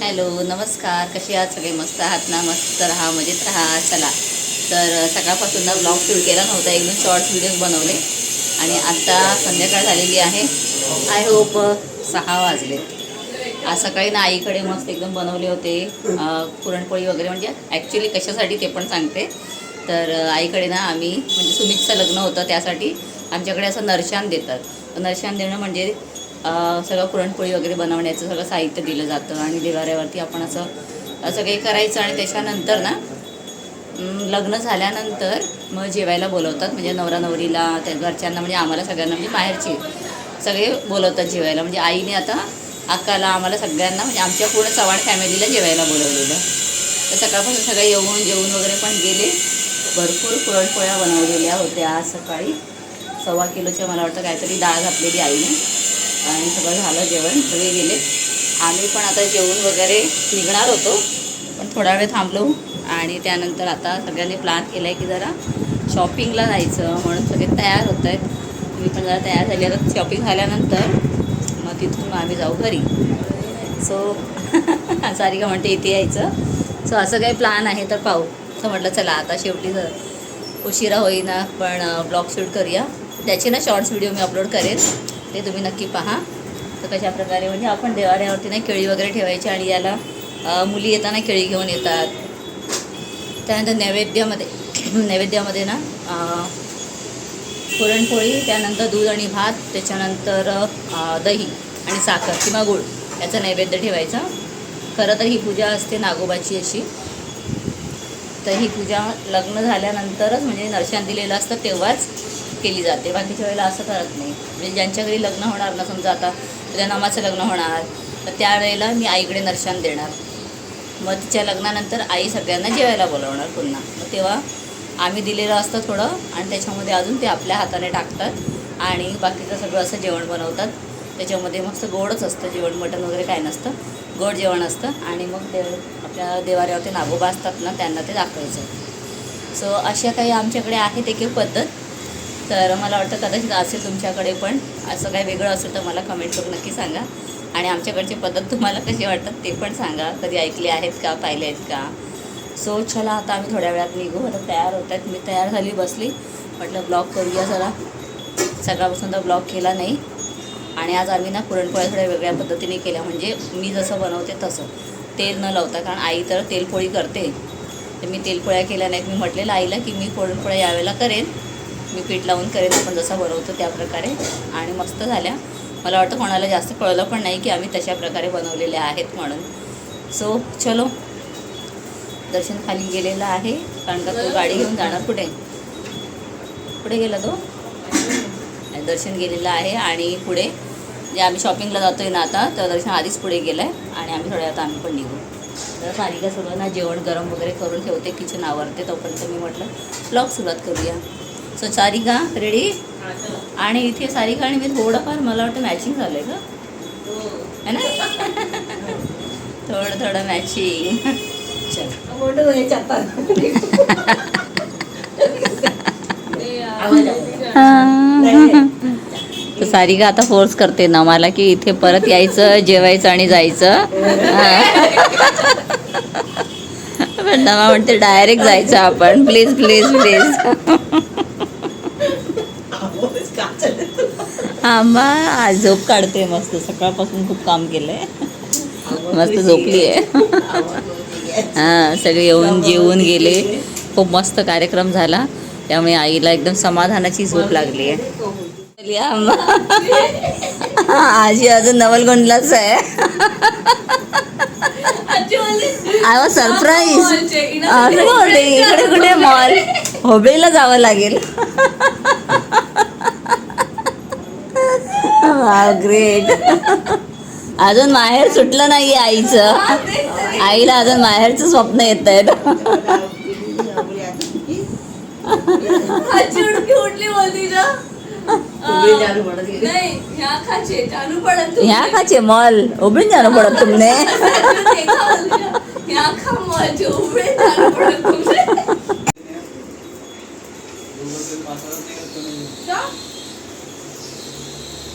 Hello नमस्कार. कसे आहात? सगळे मस्त आहात ना? मस्त राहा मजेत राहा. चला. तर सकाळपासून ना ब्लॉग सुरू केला नव्हता. एकदम शॉर्ट व्हिडिओज बनवले. आणि आत्ता संध्याकाळ झालेली आहे. आय होप सहा वाजले. आज सकाळी ना आईकडे मस्त एकदम बनवले होते पुरणपोळी वगैरे. म्हणजे ॲक्च्युली कशासाठी ते पण सांगते. तर आईकडे ना आम्ही म्हणजे सुमितचं लग्न होतं त्यासाठी आमच्याकडे असं नरशान देतात. नरशान देणं म्हणजे सगळं पुरणपोळी वगैरे बनवण्याचं सगळं साहित्य दिलं जातं आणि देवाऱ्यावरती आपण असं असं काही करायचं आणि त्याच्यानंतर ना लग्न झाल्यानंतर मग जेवायला बोलवतात. म्हणजे नवरा नवरीला त्या घरच्यांना म्हणजे आम्हाला सगळ्यांना म्हणजे माहेरची सगळे बोलवतात जेवायला. म्हणजे आईने आता अक्काला आम्हाला सगळ्यांना म्हणजे आमच्या पूर्ण चव्हाण फॅमिलीला जेवायला बोलवलेलं. तर सकाळपासून सगळे येऊन जेवून वगैरे पण गेले. भरपूर पुरणपोळ्या बनवलेल्या होत्या. आज सकाळी सव्वा किलोच्या मला वाटतं काहीतरी डाळ घातलेली आईने. आणि सगळं झालं जेवण सगळे गेले. आम्ही पण आता जेवण वगैरे निघणार होतो पण थोडा वेळ थांबलो आणि त्यानंतर आता सगळ्यांनी प्लॅन केला आहे की जरा शॉपिंगला जायचं म्हणून सगळे तयार होत आहेत. मी पण जरा तयार झाली. आता शॉपिंग झाल्यानंतर मग तिथून आम्ही जाऊ घरी. सो सारिका म्हणते इथे यायचं. सो असं काही प्लॅन आहे तर पाहू. असं म्हटलं चला आता शेवटी जर उशिरा होईना पण ब्लॉग शूट करूया. त्याचे ना शॉर्ट्स व्हिडिओ मी अपलोड करेन. ते तुम्ही नक्की पहा. तर कशा प्रकारे म्हणजे आपण देवाऱ्यावरती ना केळी वगैरे ठेवायची आणि याला मुली येताना केळी घेऊन येतात. त्यानंतर नैवेद्यामध्ये नैवेद्यामध्ये ना पुरणपोळी त्यानंतर दूध आणि भात त्याच्यानंतर दही आणि साखर किंवा गूळ याचा नैवेद्य ठेवायचा. खरं तर ही पूजा असते नागोबाची अशी. तर ही पूजा लग्न झाल्यानंतरच म्हणजे नरशान दिलेलं असतं तेव्हाच. केली जाते. बाकीच्या वेळेला असं करत नाही. म्हणजे ज्यांच्या घरी लग्न होणार ना समजा आता तुझ्या नामाचं लग्न होणार तर त्यावेळेला मी आईकडे नरशान देणार. मग तिच्या लग्नानंतर आई सगळ्यांना जेवायला बोलवणार पुन्हा. मग तेव्हा आम्ही दिलेलं असतं थोडं आणि त्याच्यामध्ये अजून ते आपल्या हाताने टाकतात आणि बाकीचं सगळं असं जेवण बनवतात. त्याच्यामध्ये मस्त गोडच असतं जेवण मटण वगैरे काय नसतं. गोड जेवण असतं आणि मग ते आपल्या देवाऱ्यावरती नागोबा असतात ना त्यांना ते दाखवायचं. सो अशा काही आमच्याकडे आहे ते की पद्धत. तर मला वाटतं कदाचित असेल तुमच्याकडे पण. असं काही वेगळं असेल तर मला कमेंट करून नक्की सांगा. आणि आमच्याकडची पद्धत तुम्हाला कशी वाटतात ते पण सांगा. कधी ऐकले आहेत का पाहिले आहेत का? सो चला आता आम्ही थोड्या वेळात निघू. आता तयार होत आहेत. मी तयार झाली बसली. म्हटलं ब्लॉग करूया जरा. सकाळपासून तर ब्लॉग केला नाही. आणि आज आम्ही ना पुरणपोळ्या थोड्या वेगळ्या पद्धतीने केल्या. म्हणजे मी जसं बनवते तसं. तेल न लावता कारण आई तर तेलपोळी करते. तर मी तेलपोळ्या केल्या नाहीत. मी म्हटलेलं आईला की मी पुरणपोळ्या यावेळेला करेन. मी पीठ लावून करेन आपण जसं बनवतो त्या प्रकारे. आणि मस्त झाल्या. मला वाटतं कोणाला जास्त कळलं पण नाही की आम्ही तशा प्रकारे बनवलेल्या आहेत म्हणून. सो चलो. दर्शन खाली गेलेलं आहे. कारण का तो गाडी घेऊन जाणार कुठे? कुठे गेला तो? दर्शन गेलेलं आहे आणि पुढे जे आम्ही शॉपिंगला जातो आहे ना आता तर दर्शन आधीच पुढे गेलं आहे आणि आम्ही थोड्या आता आम्ही पण निघू. तर सारिका सगळं ना जेवण गरम वगैरे करून ठेवते किचन आवरते तोपर्यंत मी म्हटलं ब्लॉग सुरुवात करूया. सो सारिका रेडी आणि इथे सारिका आणि मी थोडंफार मला वाटतं मॅचिंग झालं आहे का है ना? थोडं थोडं मॅचिंग तर सारिका आता फोर्स करते ना मला की इथे परत यायचं जेवायचं आणि जायचं. पण नमा म्हणते डायरेक्ट जायचं आपण. प्लीज प्लीज प्लीज आंबा आज झोप काढते मस्त. सकाळपासून खूप काम केलंय. मस्त झोपली आहे हां सगळे येऊन जेवून गेले. खूप मस्त कार्यक्रम झाला. त्यामुळे आईला एकदम समाधानाची झोप लागली आहे आंबा आजी अजून नवलगोंडलाच आहे. आय वॉज सरप्राईज इकडे कुठे मॉल हुबळीला जावं लागेल. ग्रेट अजून माहेर सुटलं नाही आईचं. आईला अजून माहेरचं स्वप्न येत आहेत. ह्या खाचे चालू पडत ह्या खाचे मॉल. उभीन जाणं पडत तुमने.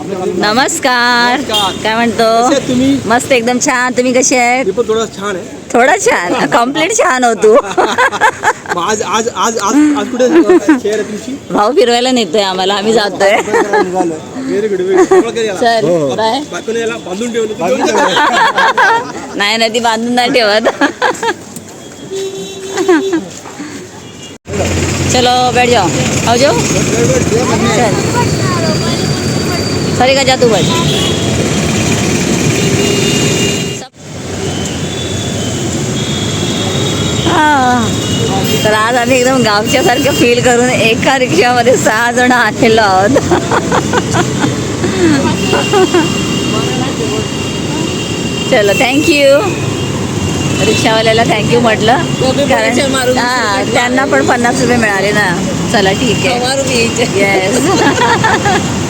नमस्कार. काय म्हणतो? मस्त एकदम छान. तुम्ही कसे आहेत? थोडा छान आहे. थोडा छान. कंप्लीट छान हो मग आज आज आज आज कुठे शेअर भाऊ फिरवायला नेतोय आम्हाला. आम्ही जातोय. नाही ना ती बांधून नाही ठेवत. चलो बैठ जाओ. आओ जाओ चल. सॉरी का जा तू बैठ हा. तर आज आम्ही एकदम गावच्या सारखं फील करून एका रिक्षामध्ये सहा जण आलेलो आहोत. चलो थँक्यू रिक्षावाल्याला थँक्यू म्हटलं. कारण हा त्यांना पण पन्नास रुपये मिळाले ना. चला ठीक आहे. येस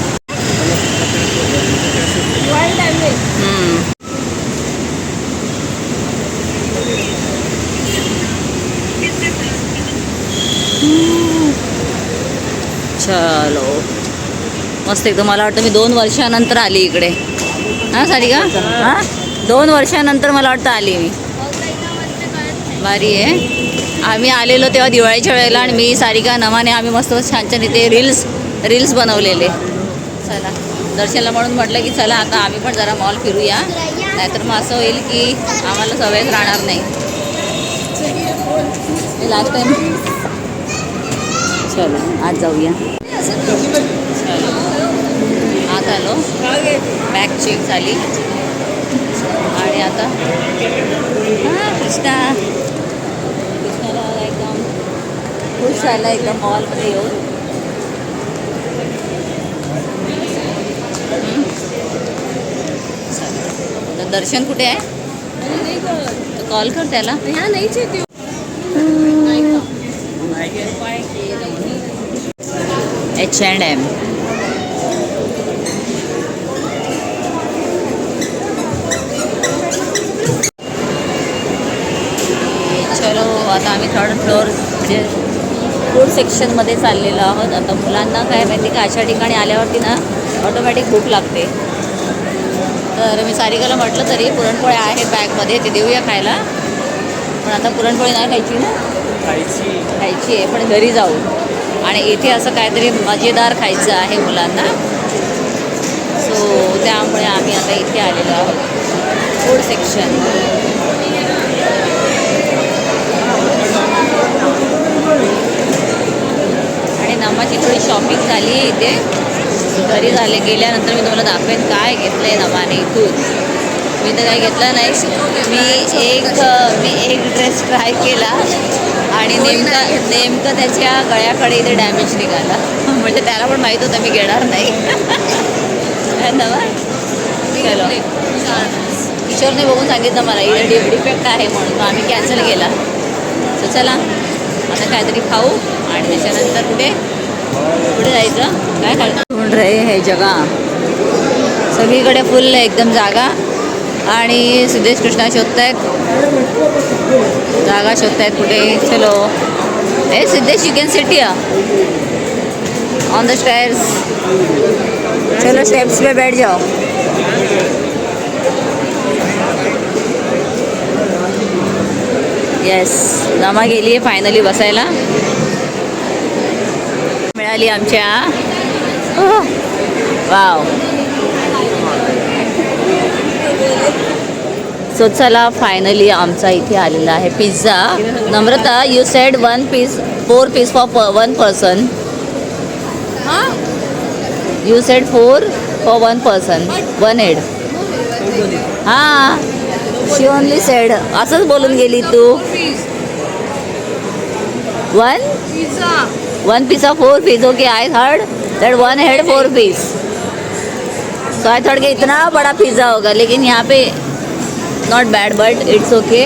चलो. मस्त एकदम मला वाटतं मी दोन वर्षानंतर आली इकडे. हां सारिका? हां? दोन वर्षानंतर मला वाटतं आली मी. भारी आहे. आम्ही आलेलो तेव्हा दिवाळीच्या वेळेला आणि मी सारिका नमाने आम्ही मस्त छान छान इथे रील्स रील्स बनवलेले. चला. दर्शनला म्हणून म्हटलं की चला आता आम्ही पण जरा मॉल फिरूया. नाहीतर मग असं होईल की आम्हाला सवयच राहणार नाही. लास्ट टाईम चलो आज जाऊया. चलो आज आलो. बॅग चेक झाली. आणि आता? हां कृष्णा. कृष्णाला एकदम. खुश झाला एकदम मॉलमध्ये येऊन. तर दर्शन कुठे आहे? कॉल कर त्याला. ह्या नाहीच येते एच अँड एम चलो आता आम्ही थर्ड फ्लोअर म्हणजे फूड सेक्शनमध्ये चाललेलो आहोत. आता मुलांना काय माहिती का अशा ठिकाणी आल्यावरती ना ऑटोमॅटिक भूक लागते. तर मी सारिकाला म्हटलं तरी पुरणपोळ्या आहेत बॅगमध्ये ते देऊया खायला. पण आता पुरणपोळी नाही खायची ना. खायची. आहे पण घरी जाऊ आणि इथे असं काहीतरी मजेदार खायचं आहे मुलांना. सो त्यामुळे आम्ही आता इथे आलेलो आहोत. फूड सेक्शन आणि नमाची थोडी शॉपिंग झाली आहे इथे. घरी झाले गेल्यानंतर मी तुम्हाला दाखवेन काय घेतलं आहे नमाने इथून. मी तर काही घेतलं नाही. मी एक मी एक ड्रेस ट्राय केला. आणि नेमका नेमकं त्याच्या गळ्याकडे इथे डॅमेज निघाला. म्हणजे त्याला पण माहीत होतं मी घेणार नाही? चलो. किशोरने बघून सांगितलं मला इथे डि डिफेक्ट आहे म्हणून आम्ही कॅन्सल केला. तर चला आता काहीतरी खाऊ आणि त्याच्यानंतर कुठे? कुठे जायचं? काय ढूंढ रहे हे जगा? सगळीकडे फुल एकदम जागा. आणि सिद्धेश कृष्णा शोधतायत. जागा शोधतायत कुठे? चलो. हे Siddhesh you can sit on the stairs चलो स्टेप्स पे बैठ जाओ. येस नमा गेली आहे फायनली बसायला. मिळाली आमच्या. Oh, वाव सो चला फायनली आमचा इथे आलेला आहे pizza Namrata you said one piece four piece for one person you said four for one person one head हां. शी ओनली सेड असंच बोलून गेली तू. One pizza one piece of four piece. Okay i heard that one head four piece. So i thought कि इतना बड़ा pizza होगा लेकिन यहाँ पे not bad but it's okay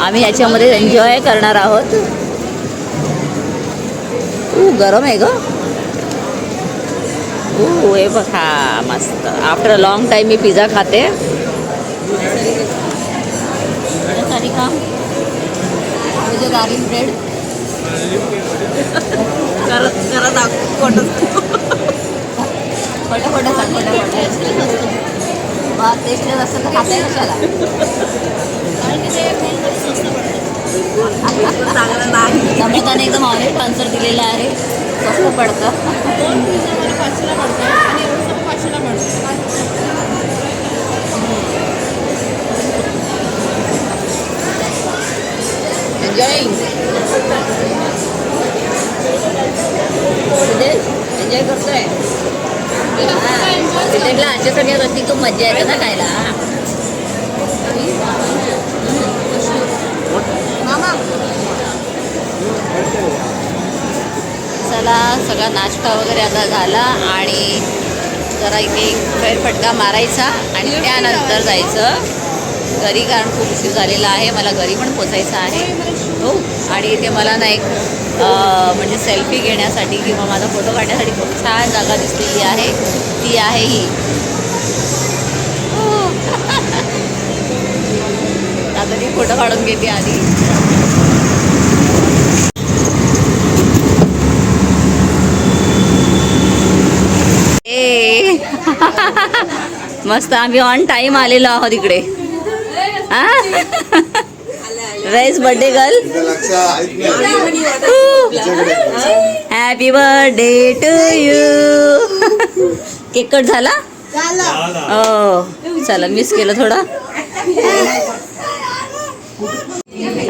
आम्ही याच्यामध्ये एन्जॉय करणार आहोत. गरम आहे ग. हे बघा मस्त. आफ्टर अ लॉंग टाईम मी पिझ्झा खाते. गार्लिक ब्रेड करत करत खोटं टेस्टलेस असतो तर खाताय कशाला? चांगलं नाही नम्रताने एकदम ऑनेस्ट आन्सर दिलेला आहे. स्वस्त पडतं. एन्जॉईंग एन्जॉय करतोय. अशा सगळ्या गोष्टी खूप मजा येते ना खायला. चला सगळा नाश्ता वगैरे आता झाला आणि जरा इथे फेरफटका मारायचा आणि त्यानंतर जायचं. घरी कारण खूप उशीर झालेला आहे मला घरी पण पोचायचं आहे. हो आणि इथे मला ना एक म्हणजे सेल्फी घेण्यासाठी किंवा माझा फोटो काढण्यासाठी खूप छान जागा दिसलेली आहे. ती आहे ही. आता ती फोटो काढून घेते आधी. ए. मस्त आम्ही ऑन टाइम आलेलो आहोत इकडे. Veg birthday girl happy birthday to you cake cut झाला? हो चला मिस केलं थोडं.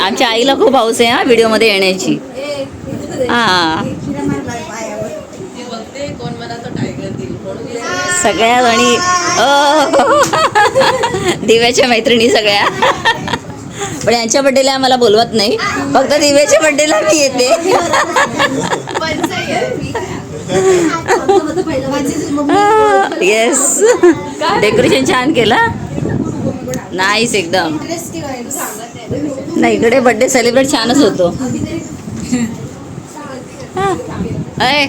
आमच्या आईला खूप हाऊस आहे हा व्हिडिओमध्ये येण्याची. हा. सगळ्या जणी ओ दिव्याच्या मैत्रिणी सगळ्या. पण यांच्या बड्डेला मला बोलवत नाही. फक्त दिव्याच्या बड्डेला मी येते. येस डेकोरेशन छान केलं. नाईस एकदम. नाही इकडे बड्डे सेलिब्रेट छानच होतो. अय